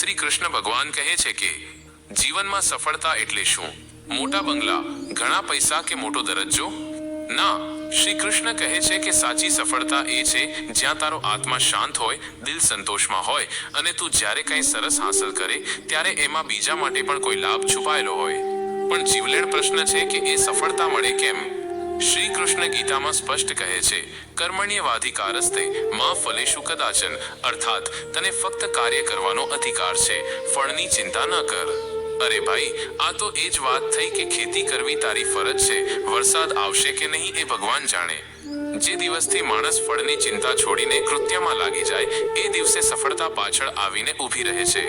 શ્રી કૃષ્ણ ભગવાન કહે છે કે, જીવનમાં સફળતા એટલે શું? મોટા બંગલા, ઘણા પૈસા કે મોટો દરજ્જો? ના, શ્રી કૃષ્ણ કહે છે કે સાચી સફળતા એ છે, જ્યાં તારો આત્મા શાંત હોય, દિલ સંતોષમાં હોય, અને તું જ્યારે કંઈ સરસ હાંસલ કરે, ત્યારે એમાં બીજા માટે પણ કોઈ લાભ છુપાયેલો હોય. પણ જીવલેણ પ્રશ્ન છે કે એ સફળતા મળે કેમ? શ્રી કૃષ્ણ ગીતામાં સ્પષ્ટ કહે છે, કર્મણ્યવાધિકારસ્તે માં ફલેશુ કદાચન, અર્થાત તને ફક્ત કાર્ય કરવાનો અધિકાર છે, ફળની ચિંતા ન કર. અરે ભાઈ, આ તો એ જ વાત થઈ કે ખેતી કરવી તારી ફરજ છે, વરસાદ આવશે કે નહીં એ ભગવાન જાણે. જે દિવસથી માણસ ફળની ચિંતા છોડીને કૃત્યમાં લાગી જાય, એ દિવસે સફળતા પાછળ આવીને ઊભી રહે છે.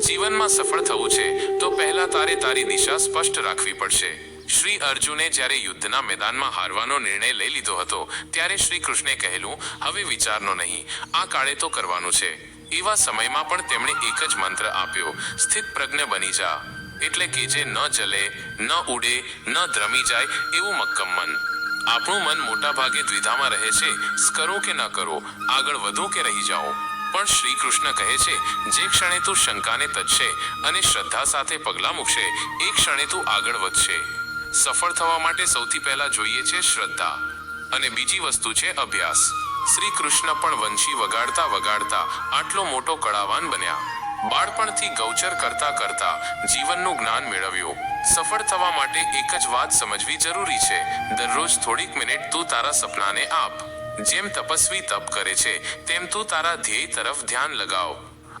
જીવનમાં સફળ થવું છે, તો પહેલા તારે તારી દિશા સ્પષ્ટ રાખવી પડશે. શ્રી અર્જુને જ્યારે યુદ્ધના મેદાનમાં હારવાનો નિર્ણય લઈ લીધો હતો, ત્યારે શ્રી કૃષ્ણે કહેલું, હવે વિચારનો નહીં, આ કાળે તો કરવાનું છે. એવા સમયમાં પણ તેમણે એક જ મંત્ર આપ્યો, સ્થિત પ્રજ્ઞ બની જા. એટલે કે જે ન જલે, ન ઉડે, ન દ્રમી જાય, એવું મક્કમ મન. આપણું મન મોટા ભાગે દ્વિધામાં રહે છે, કરો કે ન કરો, આગળ વધો કે રહી જાઓ. પણ શ્રી કૃષ્ણ કહે છે, જે ક્ષણે તું શંકાને તજશે અને શ્રદ્ધા સાથે પગલાં મૂકશે, એ ક્ષણે તું આગળ વધશે. સફળ થવા માટે સૌથી પહેલા જોઈએ છે શ્રદ્ધા અને બીજી વસ્તુ છે અભ્યાસ. શ્રી કૃષ્ણ પણ વંશી વગાડતા વગાડતા આટલો મોટો કળાવાન બન્યા. બાળપણથી ગૌચર કરતા કરતા જીવનનું જ્ઞાન મેળવ્યું. સફળ થવા માટે એક જ વાત સમજવી જરૂરી છે. દરરોજ થોડીક મિનિટ તું તારા સપનાને આપ. જેમ તપસ્વી તપ કરે છે, તેમ તું તારા ધ્યેય તરફ ધ્યાન લગાવ.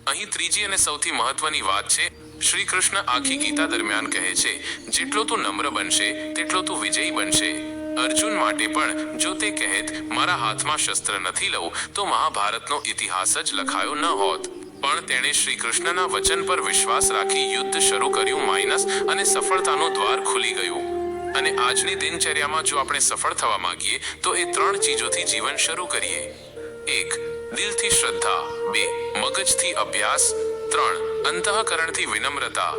અહીં ત્રીજી અને સૌથી મહત્વની વાત છે શ્રી કૃષ્ણ આખી ગીતા દરમિયાન કહે છે, જેટલો તું નમ્ર બનશે, તેટલો તું વિજયી બનશે. અર્જુન માટે પણ જો તે કહેત, મારા હાથમાં શસ્ત્ર નથી લઉં, તો મહાભારતનો ઇતિહાસ જ લખાયો ન હોત. પણ તેણે શ્રી કૃષ્ણના વચન પર વિશ્વાસ રાખી યુદ્ધ શરૂ કર્યું માઇનસ અને સફળતાનું દ્વાર ખુલી ગયું. અને આજની દિનચર્યામાં જો આપણે સફળ થવા માંગીએ, તો એ ત્રણ ચીજોથી જીવન શરૂ કરીએ. એક, દિલથી શ્રદ્ધા. બે, મગજથી અભ્યાસ. ત્રણ અંતઃકરણથી વિનમ્રતા.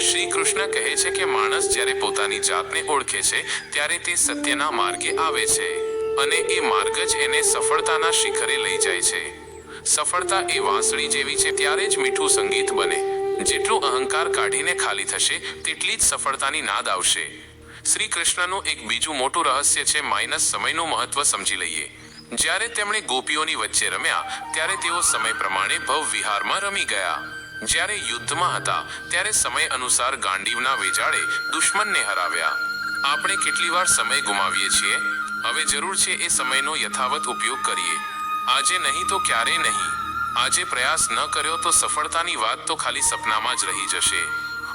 શ્રી કૃષ્ણ કહે છે કે માણસ જ્યારે પોતાની જાતને ઓળખે છે, ત્યારે તે સત્યના માર્ગે આવે છે અને એ માર્ગ જ એને સફળતાના શિખરે લઈ જાય છે. સફળતા એ વાંસળી જેવી છે, ત્યારે જ મીઠું સંગીત બને. જેટલું અહંકાર કાઢીને ખાલી થશે, તેટલી જ સફળતાની નાદ આવશે. શ્રી કૃષ્ણનું એક બીજું મોટું રહસ્ય છે, માઇનસ સમયનું મહત્વ સમજી લઈએ. જ્યારે તેમણે ગોપીઓની વચ્ચે રમ્યા, ત્યારે તેઓ સમય પ્રમાણે ભવ વિહારમાં રમી ગયા. જ્યારે યુદ્ધમાં હતા, ત્યારે સમય અનુસાર ગાંડીવના વેજાળે દુશ્મનને હરાવ્યા. આપણે કેટલી વાર સમય ગુમાવીએ છીએ. હવે જરૂર છે એ સમયનો યથાવત ઉપયોગ કરીએ. આજે નહીં તો ક્યારે નહીં. આજે પ્રયાસ ન કર્યો તો સફળતાની વાત તો ખાલી સપનામાં જ રહી જશે.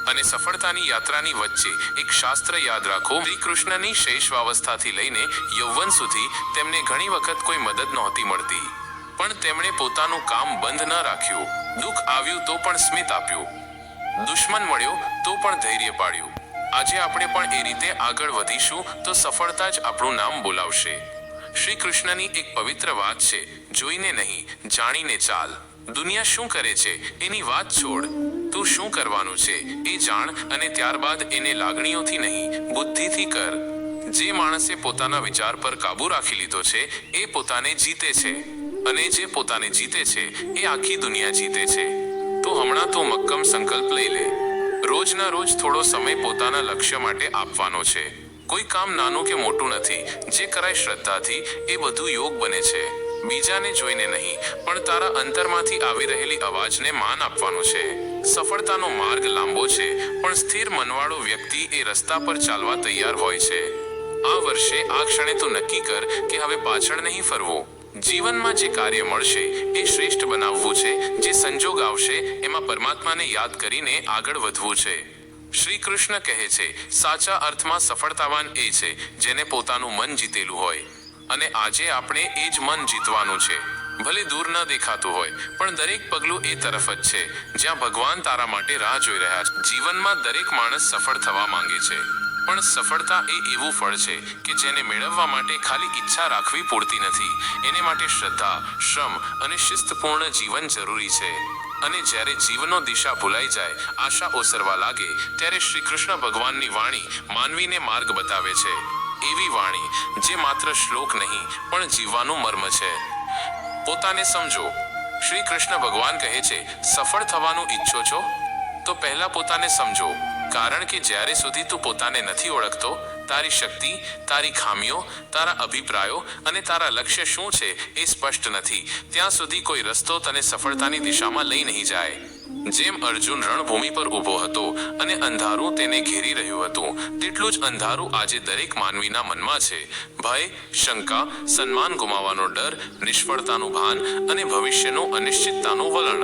અને સફળતાની યાત્રાની વચ્ચે એક શાસ્ત્ર યાદ રાખો. શ્રી કૃષ્ણની શૈશવાવસ્થાથી લઈને યૌવન સુધી તેમને ઘણી વખત કોઈ મદદ નહોતી મળતી. પણ તેમણે પોતાનું કામ બંધ ન રાખ્યું. દુઃખ આવ્યું તો પણ સ્મિત આપ્યું. દુશ્મન મળ્યો તો પણ ધૈર્ય પાડ્યું. આજે આપણે પણ એ રીતે આગળ વધીશું તો સફળતા જ આપણું નામ બોલાવશે. શ્રી કૃષ્ણની એક પવિત્ર વાત છે, જોઈને નહીં, જાણીને ચાલ. દુનિયા શું કરે છે, એની વાત છોડ. તું શું કરવાનું છે, એ જાણ અને ત્યારબાદ એને લાગણીઓથી નહીં, બુદ્ધિથી કર. જે માણસે પોતાના વિચાર પર કાબુ રાખી લીધો છે, એ પોતાને જીતે છે. અને જે પોતાને જીતે છે, એ આખી દુનિયા જીતે છે. તો હમણાં તો મક્કમ સંકલ્પ લઈ લે. રોજના રોજ થોડો સમય પોતાના લક્ષ્ય માટે આપવાનો છે. કોઈ કામ નાનું કે મોટું નથી, જે કરાય શ્રદ્ધાથી, એ બધું યોગ બને છે. બીજાને જોઈને નહીં, પણ તારા અંતરમાંથી આવી રહેલી અવાજને માન આપવાનું છે. સફળતાનો માર્ગ લાંબો છે, પણ સ્થિર મનવાળો વ્યક્તિ એ રસ્તા પર ચાલવા તૈયાર હોય છે. આ વર્ષે આ ક્ષણે તો નક્કી કર કે હવે પાછળ નહીં ફરવું. જીવનમાં જે કાર્ય મળશે, એ શ્રેષ્ઠ બનાવવું છે, જે સંજોગ આવશે, એમાં પરમાત્માને યાદ કરીને આગળ વધવું છે. શ્રી કૃષ્ણ કહે છે, સાચા અર્થમાં સફળતાવાન એ છે, જેને પોતાનું મન જીતેલું હોય. અને આજે આપણે એ જ મન જીતવાનું છે. ભલે દૂર ન દેખાતું હોય, પણ દરેક પગલું એ તરફ જ છે. જ્યાં ભગવાન તારા માટે રાહ જોઈ રહ્યા છે. જીવનમાં દરેક માણસ સફળ થવા માંગે છે. પણ સફળતા એ એવું ફળ છે કે જેને મેળવવા માટે ખાલી ઈચ્છા રાખવી પૂરતી નથી. એને માટે શ્રદ્ધા, શ્રમ અને શિસ્તપૂર્ણ જીવન જરૂરી છે. અને જ્યારે જીવનો દિશા ભૂલાઈ જાય, આશા ઓસરવા લાગે, ત્યારે શ્રી કૃષ્ણ ભગવાનની વાણી માનવીને માર્ગ બતાવે છે. એવી વાણી જે માત્ર શ્લોક નહીં, પણ જીવવાનું મર્મ છે. પોતાને સમજો શ્રી કૃષ્ણ ભગવાન કહે છે, સફળ થવાનું ઈચ્છો છો? તો પહેલા પોતાને સમજો. કારણ કે જ્યારે સુધી તું પોતાને નથી ઓળખતો, તારી શક્તિ, તારી ખામીઓ, તારા અભિપ્રાયો અને તારા લક્ષ્ય શું છે એ સ્પષ્ટ નથી. ત્યાં સુધી કોઈ રસ્તો તને સફળતાની દિશામાં લઈ નહીં જાય. જેમ અર્જુન રણભૂમિ પર ઊભો હતો અને અંધારું તેને ઘેરી રહ્યું હતું, તેટલું જ અંધારું આજે દરેક માનવીના મનમાં છે. ભય, શંકા, સન્માન ગુમાવવાનો ડર, નિષ્ફળતાનું ભાન અને ભવિષ્યનું અનિશ્ચિતતાનું વલણ.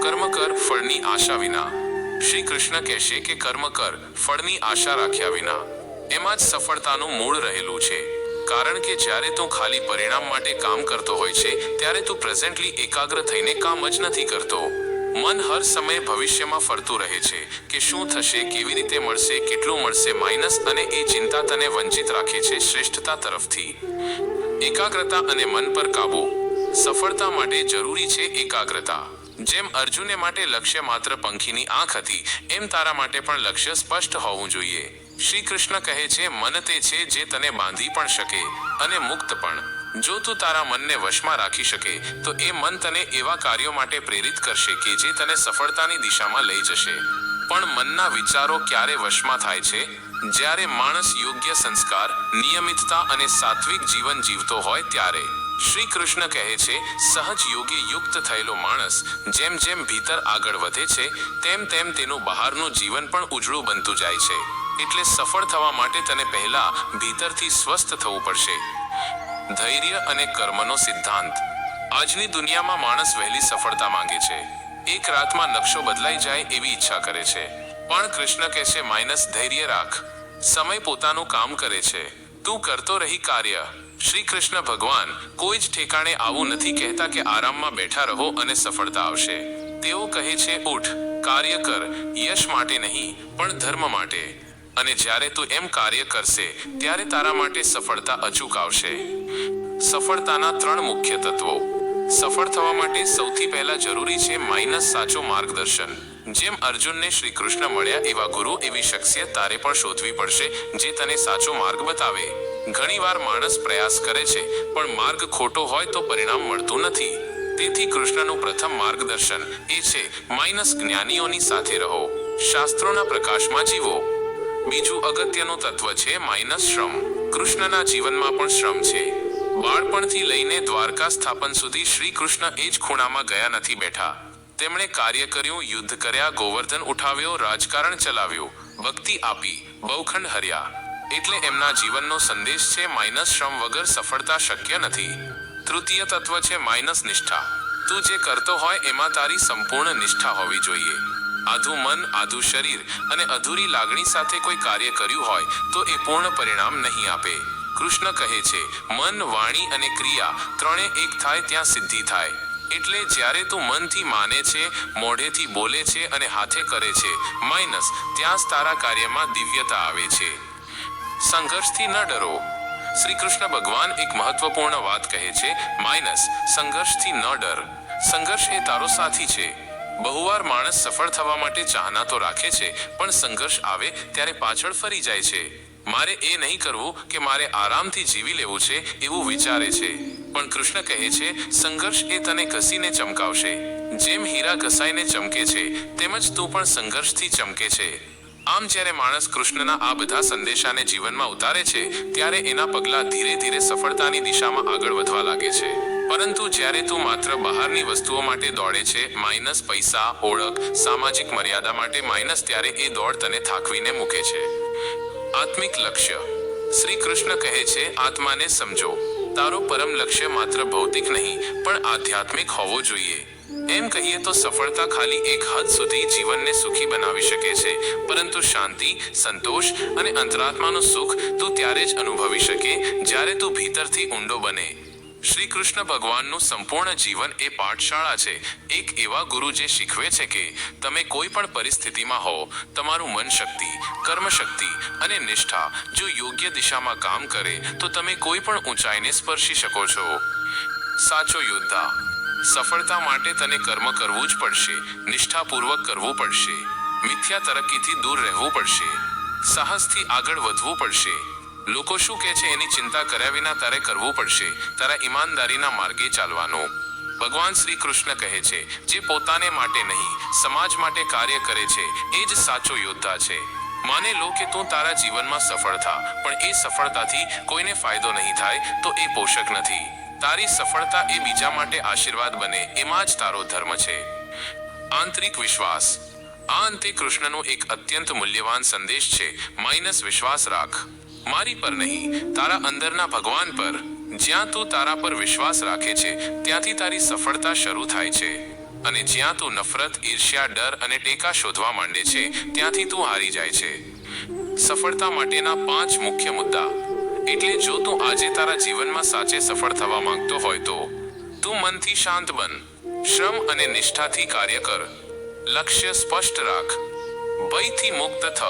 કર્મ કર ફળની આશા વિના. શ્રી કૃષ્ણ કહેશે કે કર્મ કર, ફળની આશા રાખ્યા વિના. એમાં જ સફળતાનું મૂળ રહેલું છે. કારણ કે જ્યારે તું ખાલી પરિણામ માટે કામ કરતો હોય છે, ત્યારે તું પ્રેઝન્ટલી એકાગ્ર થઈને કામ જ નથી કરતો. મન હર સમયે ભવિષ્યમાં ફરતું રહે છે કે શું થશે, કેવી રીતે મળશે, કેટલું મળશે માઇનસ અને એ ચિંતા તને વંચિત રાખે છે શ્રેષ્ઠતા તરફથી. એકાગ્રતા અને મન પર કાબુ. સફળતા માટે જરૂરી છે એકાગ્રતા. જેમ અર્જુને માટે લક્ષ્ય માત્ર પંખીની આંખ હતી, એમ તારા માટે પણ લક્ષ્ય સ્પષ્ટ હોવું જોઈએ. શ્રી કૃષ્ણ કહે છે, મન તે છે જે તને બાંધી પણ શકે અને મુક્ત પણ. જો તું તારા મનને વશમાં રાખી શકે, તો એ મન તને એવા કાર્યો માટે પ્રેરિત કરશે કે જે તને સફળતાની દિશામાં લઈ જશે. પણ મનના વિચારો ક્યારે વશમાં થાય છે? જ્યારે માણસ યોગ્ય સંસ્કાર, નિયમિતતા અને સાત્વિક જીવન જીવતો હોય ત્યારે. શ્રી કૃષ્ણ કહે છે, સહજ યોગે યુક્ત થયેલો માણસ જેમ જેમ ભીતર આગળ વધે છે, તેમ તેમ તેનું બહારનું જીવન પણ ઉજળું બનતું જાય છે. એટલે સફળ થવા માટે તને પહેલા ભીતરથી સ્વસ્થ થવું પડશે. ધૈર્ય અને કર્મનો સિદ્ધાંત. આજની દુનિયામાં માણસ વહેલી સફળતા માંગે છે. એક રાતમાં નકશો બદલાઈ જાય એવી ઈચ્છા કરે છે. પણ કૃષ્ણ કહે છે, માઇનસ ધૈર્ય રાખ. સમય પોતાનું કામ કરે છે. તું કરતો રહી કાર્ય. શ્રી કૃષ્ણ ભગવાન કોઈ જ ઠેકાણે આવું નથી કહેતા કે આરામમાં બેઠા રહો અને સફળતા આવશે. તેઓ કહે છે, ઉઠ, કાર્ય કર, યશ માટે નહીં, પણ ધર્મ માટે. અને જ્યારે તું એમ કાર્ય કરશે, ત્યારે તારા માટે સફળતા અચૂક આવશે. સફળતાના ત્રણ મુખ્ય તત્વો. સફળ થવા માટે સૌથી પહેલા જરૂરી છે માઇનસ સાચો માર્ગદર્શન. જેમ અર્જુનને શ્રી કૃષ્ણ મળ્યા એવા ગુરુ એવી શખ્સિયત તારે પણ શોધવી પડશે, જે તને સાચો માર્ગ બતાવે. ઘણીવાર માણસ પ્રયાસ કરે છે, પણ માર્ગ ખોટો હોય તો પરિણામ મળતું નથી. તેથી કૃષ્ણનું પ્રથમ માર્ગદર્શન એ છે, માઇનસ જ્ઞાનીઓની સાથે રહો. શાસ્ત્રોના પ્રકાશમાં જીવો. બીજું અગત્યનું તત્વ છે, માઇનસ શ્રમ. કૃષ્ણના જીવનમાં પણ શ્રમ છે. બાળપણથી લઈને દ્વારકા સ્થાપન સુધી શ્રી કૃષ્ણ એ જ ખૂણામાં ગયા નથી બેઠા. તેમણે કાર્ય કર્યું, યુદ્ધ કર્યા, ગોવર્ધન ઉઠાવ્યો, રાજકારણ ચલાવ્યું, ભક્તિ આપી, બહુખંડ હર્યા. એટલે એમના જીવનનો સંદેશ છે માઇનસ શ્રમ વગર સફળતા શક્ય નથી. તૃતીય તત્વ છે માઇનસ નિષ્ઠા. તું જે કરતો હોય એમાં તારી સંપૂર્ણ નિષ્ઠા હોવી જોઈએ. આધું મન, આધું શરીર અને અધૂરી લાગણી સાથે કોઈ કાર્ય કર્યું હોય તો એ પૂર્ણ પરિણામ નહીં આપે. કૃષ્ણ કહે છે, મન, વાણી અને ક્રિયા ત્રણે એક થાય ત્યાં સિદ્ધિ થાય. એટલે જ્યારે તું મનથી માને છે, મોઢેથી બોલે છે અને હાથે કરે છે, માઇનસ, ત્યાં જ તારા કાર્યમાં દિવ્યતા આવે છે. સંઘર્ષથી ન ડરો. શ્રી કૃષ્ણ ભગવાન એક મહત્વપૂર્ણ વાત કહે છે, માઇનસ, સંઘર્ષથી ન ડર. સંઘર્ષ એ તારો સાથી છે. બહુવાર માણસ સફળ થવા માટે ચાહના તો રાખે છે, પણ સંઘર્ષ આવે ત્યારે પાછળ ફરી જાય છે. મારે એ નહીં કરવું કે મારે આરામથી જીવી લેવું છે એવું વિચારે છે. પણ કૃષ્ણ કહે છે, સંઘર્ષ એ તને ઘસીને ચમકાવશે. જેમ હીરા ઘસાઈને ચમકે છે તેમજ તું પણ સંઘર્ષથી ચમકે છે. આમ જ્યારે માણસ કૃષ્ણના આ બધા સંદેશાને જીવનમાં ઉતારે છે, ત્યારે એના પગલાં ધીરે ધીરે સફળતાની દિશામાં આગળ વધવા લાગે છે. પરંતુ જ્યારે તું માત્ર બહારની વસ્તુઓ માટે દોડે છે, માઇનસ પૈસા, ઓળખ, સામાજિક મર્યાદા માટે માઇનસ, ત્યારે એ દોડ તને થાકવીને મૂકે છે. આત્મિક લક્ષ્ય. શ્રી કૃષ્ણ કહે છે, આત્માને સમજો. તારો પરમ લક્ષ્ય માત્ર ભૌતિક નહીં, પણ આધ્યાત્મિક હોવો જોઈએ. એમ કહીએ તો સફળતા ખાલી એક હદ સુધી જીવનને સુખી બનાવી શકે છે. પરંતુ શાંતિ, સંતોષ અને અંતરાત્માનું સુખ તું ત્યારે જ અનુભવી શકે જ્યારે તું ભીતરથી ઊંડો બને. શ્રી કૃષ્ણ ભગવાનનું સંપૂર્ણ જીવન એ પાઠશાળા છે. એક એવા ગુરુ જે શીખવે છે કે તમે કોઈ પણ પરિસ્થિતિમાં હો, તમારું મન શક્તિ કર્મ શક્તિ અને નિષ્ઠા જો યોગ્ય દિશામાં કામ કરે તો તમે કોઈ પણ ઊંચાઈને સ્પર્શી શકો છો. સાચો યોદ્ધા સફળતા માટે તને કર્મ કરવું જ પડશે. નિષ્ઠાપૂર્વક કરવું પડશે. મિથ્યા તરક્કીથી દૂર રહેવું પડશે. સાહસથી આગળ વધવું પડશે. લોકો શું કહે છે એની ચિંતા કર્યા વિના તારે કરવું પડશે. તારા ઈમાનદારીના માર્ગે ચાલવાનું. ભગવાન શ્રી કૃષ્ણ કહે છે, જે પોતાને માટે નહીં, સમાજ માટે કાર્ય કરે છે, એ જ સાચો યોદ્ધા છે. માને લો કે તું તારા જીવનમાં સફળ થા, પણ એ સફળતાથી કોઈને ફાયદો નહીં થાય, તો એ પોષક નથી. તારી સફળતા એ બીજા માટે આશીર્વાદ બને, એમાં જ તારો ધર્મ છે. આંતરિક વિશ્વાસ. આ અંતે કૃષ્ણનો એક અત્યંત મૂલ્યવાન સંદેશ છે, માઇનસ વિશ્વાસ રાખ. મારી પર નહીં, તારા અંદરના ભગવાન પર. જ્યાં તું તારા પર વિશ્વાસ રાખે છે, ત્યાંથી તારી સફળતા શરૂ થાય છે. અને જ્યાં તું નફરત, ઈર્ષ્યા, ડર અને ટેકા શોધવા માંડે છે, ત્યાંથી તું હારી જાય છે. સફળતા માટેના પાંચ મુખ્ય મુદ્દા. એટલે જો તું આજે તારા જીવનમાં સાચે સફળ થવા માંગતો હોય તો તું મનથી શાંત બન, શ્રમ અને નિષ્ઠાથી કાર્ય કર. લક્ષ્ય સ્પષ્ટ રાખ. ભયથી મુક્ત થ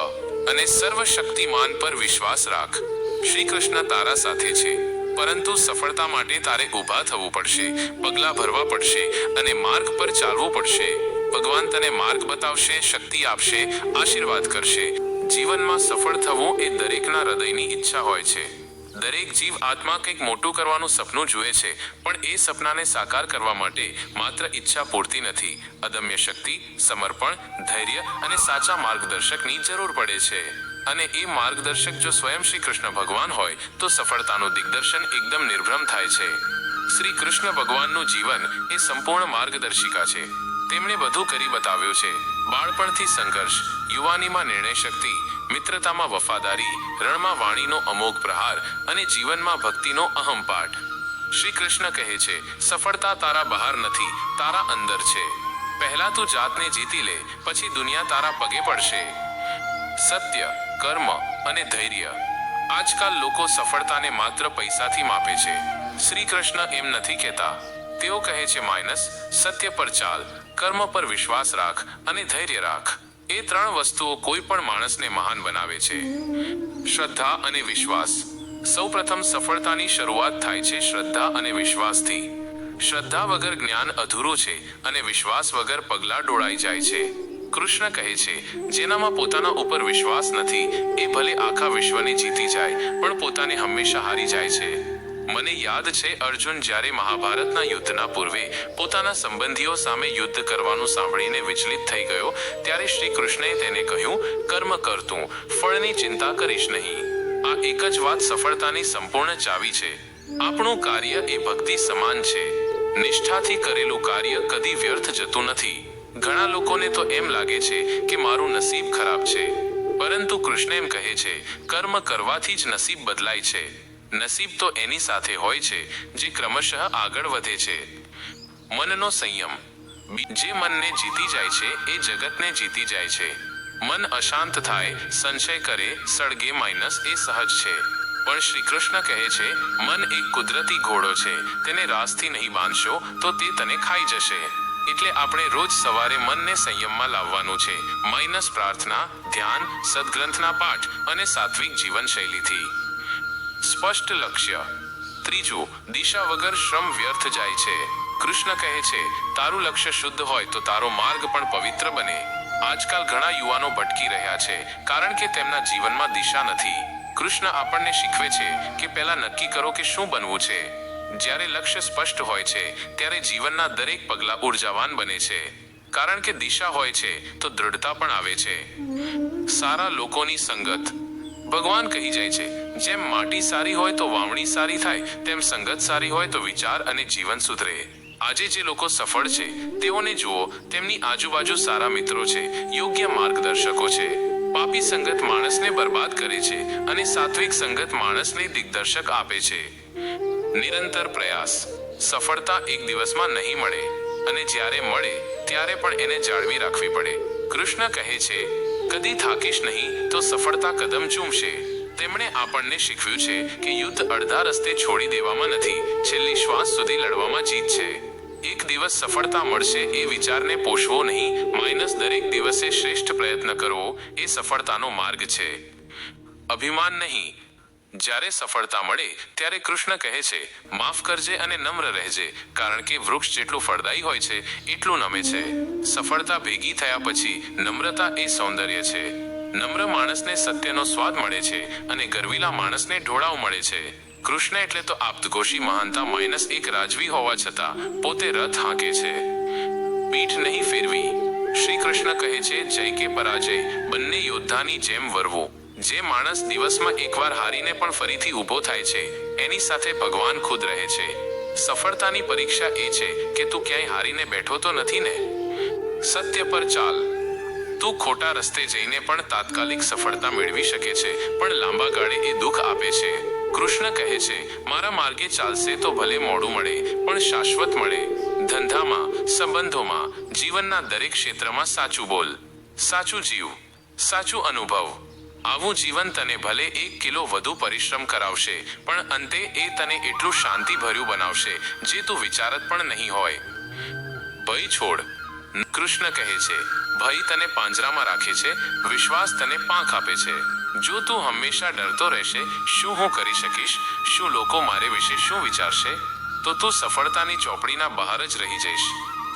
અને સર્વશક્તિમાન પર વિશ્વાસ રાખ. શ્રી કૃષ્ણ તારા સાથે છે, પરંતુ સફળતા માટે તારે ઊભા થવું પડશે, પગલાં ભરવા પડશે અને માર્ગ પર ચાલવું પડશે. ભગવાન તને માર્ગ બતાવશે, શક્તિ આપશે, આશીર્વાદ કરશે. જીવનમાં સફળ થવું એ દરેકના હૃદયની ઈચ્છા હોય છે. દરેક જીવ આત્મા કંઈક મોટું કરવાનું સપનું જુએ છે, પણ એ સપનાને સાકાર કરવા માટે માત્ર ઈચ્છા પૂરતી નથી. અદમ્ય શક્તિ, સમર્પણ, ધૈર્ય અને સાચા માર્ગદર્શકની જરૂર પડે છે. અને એ માર્ગદર્શક જો સ્વયં શ્રી કૃષ્ણ ભગવાન હોય, તો સફળતાનું દિગ્દર્શન એકદમ નિર્ભ્રમ થાય છે. શ્રી કૃષ્ણ ભગવાનનું જીવન એ સંપૂર્ણ માર્ગદર્શિકા છે. તેમણે બધું કરી બતાવ્યું છે. બાળપણથી સંઘર્ષ, યુવાનીમાં નિર્ણય શક્તિ મિત્રતામાં વફાદારી, રણમાં વાણીનો અમોઘ પ્રહાર અને જીવનમાં ભક્તિનો અહમ પાઠ. શ્રી કૃષ્ણ કહે છે, સફળતા તારા બહાર નથી, તારા અંદર છે. પહેલા તું જાતને જીતી લે, પછી દુનિયા તારા પગે પડશે. સત્ય, કર્મ અને ધૈર્ય. આજકાલ લોકો સફળતાને માત્ર પૈસાથી માપે છે. શ્રી કૃષ્ણ એમ નથી કહેતા. તેઓ કહે છે, માઇનસ, સત્ય પર ચાલ, કર્મ પર વિશ્વાસ રાખ અને ધૈર્ય રાખ. એ ત્રણ વસ્તુઓ કોઈ પણ માણસને મહાન બનાવે છે. શ્રદ્ધા અને વિશ્વાસ. સૌપ્રથમ સફળતાની શરૂઆત થાય છે શ્રદ્ધા અને વિશ્વાસથી. શ્રદ્ધા વગર જ્ઞાન અધૂરો છે અને વિશ્વાસ વગર પગલાં ડોળાઈ જાય છે. કૃષ્ણ કહે છે, જેનામાં પોતાના ઉપર વિશ્વાસ નથી, એ ભલે આખા વિશ્વને જીતી જાય, પણ પોતાને હંમેશા હારી જાય છે. મને યાદ છે, અર્જુન જ્યારે મહાભારતના યુદ્ધના પૂર્વે પોતાના સંબંધીઓ સામે યુદ્ધ કરવાનું સાંભળીને વિચલિત થઈ ગયો, ત્યારે શ્રી કૃષ્ણએ તેને કહ્યું, કર્મ કર તું, ફળની ચિંતા કરીશ નહીં. આ એક જ વાત સફળતાની સંપૂર્ણ ચાવી છે. આપણું કાર્ય એ ભક્તિ સમાન છે. નિષ્ઠાથી કરેલું કાર્ય કદી વ્યર્થ જતું નથી. ઘણા લોકોને તો એમ લાગે છે કે મારું નસીબ ખરાબ છે. પરંતુ કૃષ્ણ એમ કહે છે, કર્મ કરવાથી જ નસીબ બદલાય છે. નસીબ તો એની સાથે હોય છે, જે ક્રમશઃ આગળ વધે છે. મનનો સંયમ. જે મનને જીતી જાય છે, એ જગતને જીતી જાય છે. મન અશાંત થાય, સંશય કરે, સળગે માઇનસ એ સહજ છે. પણ શ્રી કૃષ્ણ કહે છે, મન એક કુદરતી ઘોડો છે, તેને રાસથી નહીં બાંધશો, તો તે તને ખાઈ જશે. એટલે આપણે રોજ સવારે મનને સંયમમાં લાવવાનું છે. માઇનસ પ્રાર્થના, ધ્યાન, સદગ્રંથના પાઠ અને સાત્વિક જીવનશૈલીથી. સ્પષ્ટ લક્ષ્ય. ત્રીજું, દિશા વગર શ્રમ વ્યર્થ જાય છે. કૃષ્ણ કહે છે, તારું લક્ષ્ય શુદ્ધ હોય તો તારો માર્ગ પણ પવિત્ર બને. આજકાલ ઘણા યુવાનો ભટકી રહ્યા છે, કારણ કે તેમના જીવનમાં દિશા નથી. કૃષ્ણ આપણને શીખવે છે કે પહેલા નક્કી કરો કે શું બનવું છે. જ્યારે લક્ષ્ય સ્પષ્ટ હોય છે, ત્યારે જીવનના દરેક પગલાં ઉર્જાવાન બને છે. કારણ કે દિશા હોય છે, તો દ્રઢતા પણ આવે છે. સારા લોકોની સંગત. ભગવાન કહી જાય છે જેમ માટી સારી હોય તો વાવણી સારી થાય, તેમ સંગત સારી હોય તો વિચાર અને જીવન સુધરે. આજે જે લોકો સફળ છે, તેઓને જુઓ, તેમની આજુબાજુ સારા મિત્રો છે, યોગ્ય માર્ગદર્શકો છે. પાપી સંગત માણસને બરબાદ કરે છે અને સાત્વિક સંગત માણસને દિગ્દર્શક આપે છે. નિરંતર પ્રયાસ. સફળતા એક દિવસમાં નહીં મળે. અને જ્યારે મળે, ત્યારે પણ એને જાળવી રાખવી પડે. કૃષ્ણ કહે છે, કદી થાકીશ નહીં તો સફળતા કદમ ચૂમશે. તેમણે આપણને શીખવ્યું છે કે યુદ્ધ અડધા રસ્તે છોડી દેવામાં નથી, છેલ્લી શ્વાસ સુધી લડવામાં જીત છે. એક દિવસ સફળતા મળશે એ વિચારને પોષવો નહીં, માઇનસ દરેક દિવસે શ્રેષ્ઠ પ્રયત્ન કરવો એ સફળતાનો માર્ગ છે. અભિમાન નહીં, જ્યારે સફળતા મળે, ત્યારે કૃષ્ણ કહે છે, માફ કરજે અને નમ્ર રહેજે, કારણ કે વૃક્ષ જેટલું ફળદાયી હોય છે, એટલું નમે છે. સફળતા ભેગી થયા પછી નમ્રતા એ સૌંદર્ય છે. નમ્ર માણસને સત્યનો સ્વાદ મળે છે અને ગરવીલા માણસને ઢોળાવ મળે છે. કૃષ્ણ એટલે તો આપ્તગોશી મહાનતા માઇનસ એક રાજવી હોવા છતાં પોતે રથ હાંકે છે. પીઠ નહીં ફેરવી. શ્રી કૃષ્ણ કહે છે, જય કે પરાજય. બંને યોદ્ધાની જેમ વરવું. જે માણસ દિવસમાં એકવાર હારીને પણ ફરીથી ઊભો થાય છે, એની સાથે ભગવાન ખુદ રહે છે. સફળતાની પરીક્ષા એ છે કે તું ક્યાંય હારીને બેઠો તો નથી ને? સત્ય પર ચાલ. તું ખોટા રસ્તે જઈને પણ તાત્કાલિક સફળતા મેળવી શકે છે, પણ લાંબા ગાળે એ દુઃખ આપે છે. કૃષ્ણ કહે છે, મારા માર્ગે ચાલશે તો ભલે મોડું મળે, પણ શાશ્વત મળે. ધંધામાં, સંબંધોમાં, જીવનના દરેક ક્ષેત્રમાં સાચું બોલ. સાચું જીવ. સાચું અનુભવ. આવું જીવન તને ભલે એક કિલો વધુ પરિશ્રમ કરાવશે, પણ અંતે એ તને એટલું શાંતિભર્યું બનાવશે, જે તું વિચારત પણ નહીં હોય. ભય છોડ. કૃષ્ણ કહે છે ભય તને પાંજરામાં રાખે છે, વિશ્વાસ તને પાંખ આપે છે. જો તું હંમેશા ડરતો રહેશે, શું હું કરી શકીશ? શું લોકો મારે વિશે શું વિચારશે? તો તું સફળતાની ચોપડીના બહાર જ રહી જઈશ.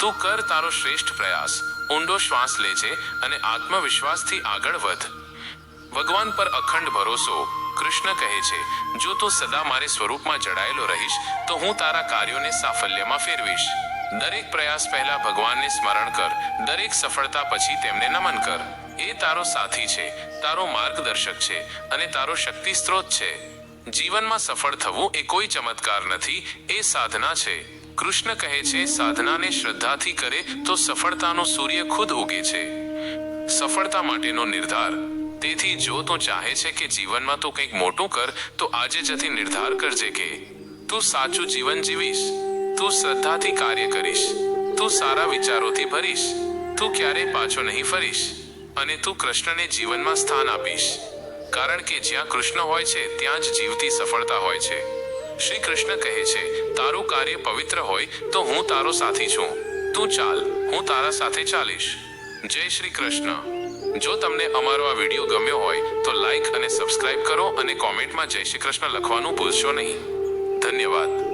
તું કર તારો શ્રેષ્ઠ પ્રયાસ. ઊંડો શ્વાસ લે છે અને આત્મવિશ્વાસથી આગળ વધ. ભગવાન પર અખંડ ભરોસો. કૃષ્ણ કહે છે, જો તું સદા મારે સ્વરૂપમાં જડાયેલો રહીશ, તો હું તારા કાર્યોને સાફલ્યમાં ફેરવીશ. દરેક પ્રયાસ પહેલા ભગવાનને સ્મરણ કર. દરેક સફળતા પછી તેમને નમન કર. એ તારો સાથી છે, તારો માર્ગદર્શક છે અને તારો શક્તિ સ્ત્રોત છે. જીવનમાં સફળ થવું એ કોઈ ચમત્કાર નથી, એ સાધના છે. કૃષ્ણ કહે છે, સાધનાને શ્રદ્ધાથી કરે તો સફળતાનો સૂર્ય ખુદ ઉગે છે. સફળતા માટેનો નિર્ધાર. તેથી જો તું ચાહે છે કે જીવનમાં તું કંઈક મોટું કર, તો આજે જથી નિર્ધાર કરજે કે, તું સાચું જીવન જીવીશ. તું શ્રદ્ધાથી કાર્ય કરીશ. તું સારા વિચારોથી ભરીશ. તું ક્યારેય પાછો નહીં ફરીશ. અને તું કૃષ્ણને જીવનમાં સ્થાન આપીશ. કારણ કે જ્યાં કૃષ્ણ હોય છે, ત્યાં જ જીવતી સફળતા હોય છે. શ્રી કૃષ્ણ કહે છે, તારું કાર્ય પવિત્ર હોય, તો હું તારો સાથી છું. તું ચાલ, હું તારા સાથે ચાલીશ. જય શ્રી કૃષ્ણ જો તમને અમારો આ વીડિયો ગમ્યો હોય, તો લાઈક અને સબસ્ક્રાઇબ કરો અને કોમેન્ટમાં જય શ્રી કૃષ્ણ લખવાનું ભૂલશો નહીં. ધન્યવાદ.